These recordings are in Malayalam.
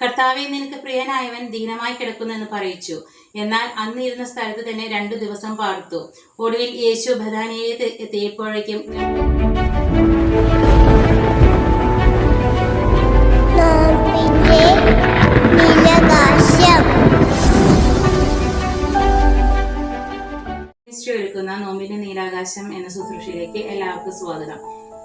കർത്താവെ നിനക്ക് പ്രിയനായവൻ ദീനമായി കിടക്കുന്നു എന്ന് പറയിച്ചു. എന്നാൽ അന്ന് ഇരുന്ന സ്ഥലത്ത് തന്നെ രണ്ടു ദിവസം പാർത്തു. ഒടുവിൽ യേശു ബദാനിയെ എത്തിയപ്പോഴേക്കും ഒരുക്കുന്ന നോമ്പിന്റെ നീലാകാശം എന്ന ശുശ്രൂഷയിലേക്ക് എല്ലാവർക്കും സ്വാഗതം.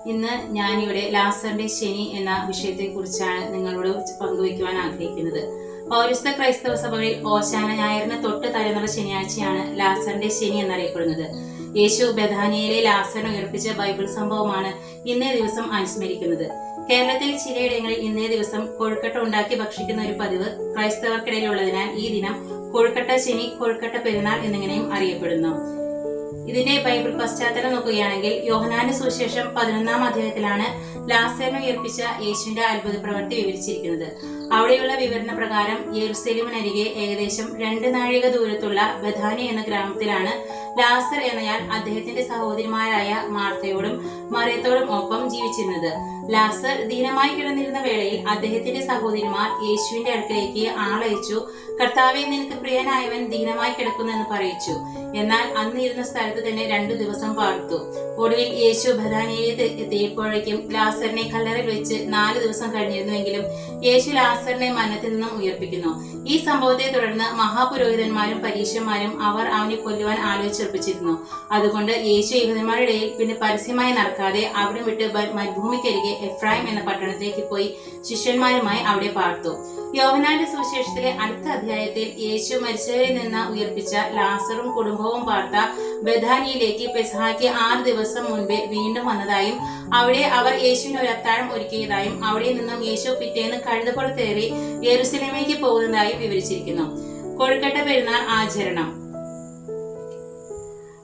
ഇന്ന് ഞാനിവിടെ ലാസറിന്റെ ശനി എന്ന വിഷയത്തെ കുറിച്ചാണ് നിങ്ങളോട് പങ്കുവയ്ക്കുവാൻ ആഗ്രഹിക്കുന്നത്. പൗരസ്ത ക്രൈസ്തവ സഭകളിൽ ഓശാന ഞായറിന് തൊട്ട് തലമുറ ശനിയാഴ്ചയാണ് ലാസറിന്റെ ശനി എന്നറിയപ്പെടുന്നത്. യേശു ബഥാനിയയിലെ ലാസറിനെ ഉയർപ്പിച്ച ബൈബിൾ സംഭവമാണ് ഇന്നേ ദിവസം അനുസ്മരിക്കുന്നത്. കേരളത്തിൽ ചിലയിടങ്ങളിൽ ഇന്നേ ദിവസം കൊഴുക്കട്ട ഉണ്ടാക്കി ഭക്ഷിക്കുന്ന ഒരു പതിവ് ക്രൈസ്തവർക്കിടയിലുള്ളതിനാൽ ഈ ദിനം കൊഴുക്കട്ട ശനി കൊഴുക്കട്ട പെരുന്നാൾ എന്നിങ്ങനെയും അറിയപ്പെടുന്നു. ഇതിന്റെ ബൈബിൾ പശ്ചാത്തലം നോക്കുകയാണെങ്കിൽ യോഹനാന് സുവിശേഷം പതിനൊന്നാം അധ്യായത്തിലാണ് ലാസറിനെ ഉയർപ്പിച്ച യേശുവിന്റെ അത്ഭുത പ്രവൃത്തി വിവരിച്ചിരിക്കുന്നത്. അവിടെയുള്ള വിവരണ പ്രകാരം യെറുസലേമിനരികെ ഏകദേശം രണ്ട് നാഴിക ദൂരത്തുള്ള ബഥാനി എന്ന ഗ്രാമത്തിലാണ് ലാസർ എന്നയാൾ അദ്ദേഹത്തിന്റെ സഹോദരിമാരായ മാർത്തയോടും മറിയത്തോടും ഒപ്പം ജീവിച്ചിരുന്നത്. ലാസർ ദീനമായി കിടന്നിരുന്ന വേളയിൽ അദ്ദേഹത്തിന്റെ സഹോദരിമാർ യേശുവിന്റെ അടുക്കലേക്ക് ആളയച്ചു. കർത്താവെ നിനക്ക് പ്രിയനായവൻ ദീനമായി കിടക്കുന്നു എന്ന് പറയിച്ചു. എന്നാൽ അന്ന് ഇരുന്ന സ്ഥലത്ത് തന്നെ രണ്ടു ദിവസം പാർത്തു. ഒടുവിൽ യേശു ബദാനിയെ എത്തിയപ്പോഴേക്കും ലാസറിനെ കല്ലറിൽ വെച്ച് നാല് ദിവസം കഴിഞ്ഞിരുന്നുവെങ്കിലും യേശു ലാസറിനെ മരണത്തിൽ നിന്നും ഉയർപ്പിക്കുന്നു. ഈ സംഭവത്തെ തുടർന്ന് മഹാപുരോഹിതന്മാരും പരീക്ഷന്മാരും അവർ അവനെ കൊല്ലുവാൻ ആലോചിച്ചുറപ്പിച്ചിരുന്നു അതുകൊണ്ട് യേശു യഹൂദന്മാരുടെ പിന്നെ പരസ്യമായി നടക്കാതെ അവിടെ വിട്ട് ബ- എഫ്രായിം എന്ന പട്ടണത്തിലേക്ക് പോയി ശിഷ്യന്മാരുമായി അവിടെ പാർത്തു. യോവനാന്റെ സുവിശേഷത്തിലെ അടുത്ത അധ്യായത്തിൽ യേശു മരിച്ചവരിൽ നിന്ന് ഉയർപ്പിച്ച ലാസറും കുടുംബവും പാർത്ത ബഥാനിയിലേക്ക് പെസഹാക്ക് ആറ് ദിവസം മുൻപേ വീണ്ടും വന്നതായും അവിടെ അവർ യേശുവിന് ഒരു അത്താഴം ഒരുക്കിയതായും അവിടെ നിന്നും യേശു പിറ്റേന്ന് കഴുതപ്പുറത്തേറി യെറുസലേമിലേക്ക് പോകുന്നതായും വിവരിച്ചിരിക്കുന്നു. കൊഴുക്കട്ട പെരുന്നാൾ ആചരണം.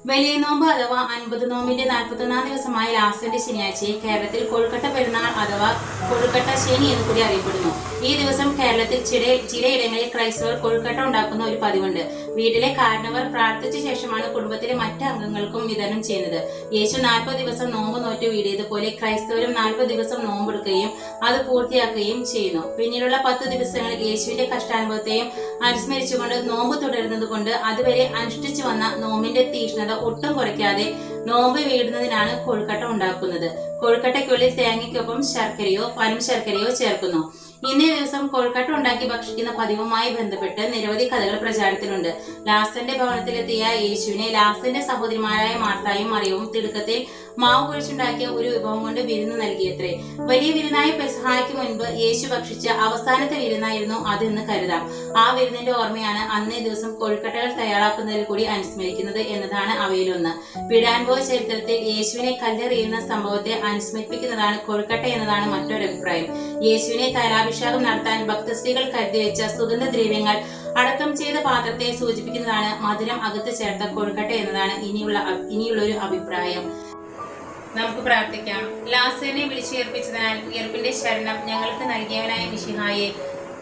വലിയ നോമ്പ് അഥവാ അൻപത് നോമ്പിന്റെ നാൽപ്പത്തൊന്നാം ദിവസമായ ലാസ്റ്റിന്റെ ശനിയാഴ്ചയെ കേരളത്തിൽ കൊഴുക്കട്ട പെരുന്നാൾ അഥവാ കൊഴുക്കട്ട ശനി എന്ന് കൂടി അറിയപ്പെടുന്നു. ഈ ദിവസം കേരളത്തിൽ ചില ചിലയിടങ്ങളിൽ ക്രൈസ്തവർ കൊഴുക്കട്ട ഉണ്ടാക്കുന്ന ഒരു പതിവുണ്ട്. വീട്ടിലെ കാരണവർ പ്രാർത്ഥിച്ച ശേഷമാണ് കുടുംബത്തിലെ മറ്റ് അംഗങ്ങൾക്കും വിതരണം ചെയ്യുന്നത്. യേശു നാൽപ്പത് ദിവസം നോമ്പ് നോറ്റ് വീടിയതുപോലെ ക്രൈസ്തവരും നാൽപ്പത് ദിവസം നോമ്പെടുക്കുകയും അത് പൂർത്തിയാക്കുകയും ചെയ്യുന്നു. പിന്നീടുള്ള പത്ത് ദിവസങ്ങളിൽ യേശുവിന്റെ കഷ്ടാനുഭവത്തെയും അനുസ്മരിച്ചുകൊണ്ട് നോമ്പ് തുടരുന്നത് കൊണ്ട് അതുവരെ അനുഷ്ഠിച്ചു വന്ന നോമ്പിന്റെ തീഷ്ണത ഒട്ടും കുറയ്ക്കാതെ നോമ്പ് വീടുന്നതിനാണ് കൊഴുക്കട്ട ഉണ്ടാക്കുന്നത്. കൊഴുക്കട്ടയ്ക്കുള്ളിൽ തേങ്ങയ്ക്കൊപ്പം ശർക്കരയോ പനം ശർക്കരയോ ചേർക്കുന്നു. ഇന്നേ ദിവസം കൊഴുക്കട്ട ഉണ്ടാക്കി ഭക്ഷിക്കുന്ന പതിവുമായി ബന്ധപ്പെട്ട് നിരവധി കഥകൾ പ്രചാരത്തിലുണ്ട്. ലാസന്റെ ഭവനത്തിലെത്തിയ യേശുവിനെ ലാസന്റെ സഹോദരിമാരായ മാർത്തായും മറിയവും തിടുക്കത്തിൽ മാവ് കുഴിച്ചുണ്ടാക്കിയ ഒരു വിഭവം കൊണ്ട് വിരുന്ന് നൽകിയത്രേ. വലിയ വിരുന്നായ പെസഹായ്ക്ക് മുൻപ് യേശു ഭക്ഷിച്ച അവസാനത്തെ വിരുന്നായിരുന്നു അതെന്ന് കരുതാം. ആ വിരുന്നിന്റെ ഓർമ്മയാണ് അന്നേ ദിവസം കൊഴുക്കട്ടകൾ തയ്യാറാക്കുന്നതിൽ കൂടി അനുസ്മരിക്കുന്നത് എന്നതാണ് അവയിലൊന്ന്. പിടാൻപോ ചരിത്രത്തിൽ യേശുവിനെ കല്ലെറിയുന്ന സംഭവത്തെ അനുസ്മരിപ്പിക്കുന്നതാണ് കൊഴുക്കട്ട എന്നതാണ് മറ്റൊരു അഭിപ്രായം. യേശുവിനെ തൈലാഭിഷേകം നടത്താൻ ഭക്തസ്ത്രീകൾ കരുതി വെച്ച സുഗന്ധദ്രവ്യങ്ങൾ അടക്കം ചെയ്ത പാത്രത്തെ സൂചിപ്പിക്കുന്നതാണ് മധുരം അകത്ത് ചേർത്ത കൊഴുക്കട്ട എന്നതാണ് ഇനിയുള്ള ഇനിയുള്ള ഒരു അഭിപ്രായം. നമുക്ക് പ്രാർത്ഥിക്കാം. ലാസനെ വിളിച്ചുയർപ്പിച്ചതിനാൽ ഉയർപ്പിന്റെ ശരണം ഞങ്ങൾക്ക് നൽകിയവനായ മിഷിഹായെ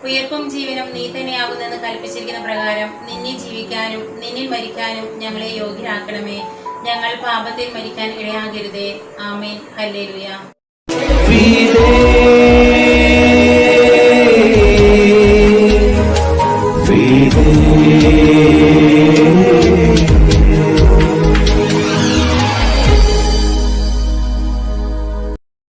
ഉയർപ്പും ജീവനും നീ തന്നെയാകുന്നെന്ന് കൽപ്പിച്ചിരിക്കുന്ന പ്രകാരം നിന്നെ ജീവിക്കാനും നിന്നിൽ മരിക്കാനും ഞങ്ങളെ യോഗ്യരാക്കണമേ. ഞങ്ങൾ പാപത്തിൽ മരിക്കാൻ ഇടയാകരുതേ. ആമേൻ. ഹല്ലേലൂയ.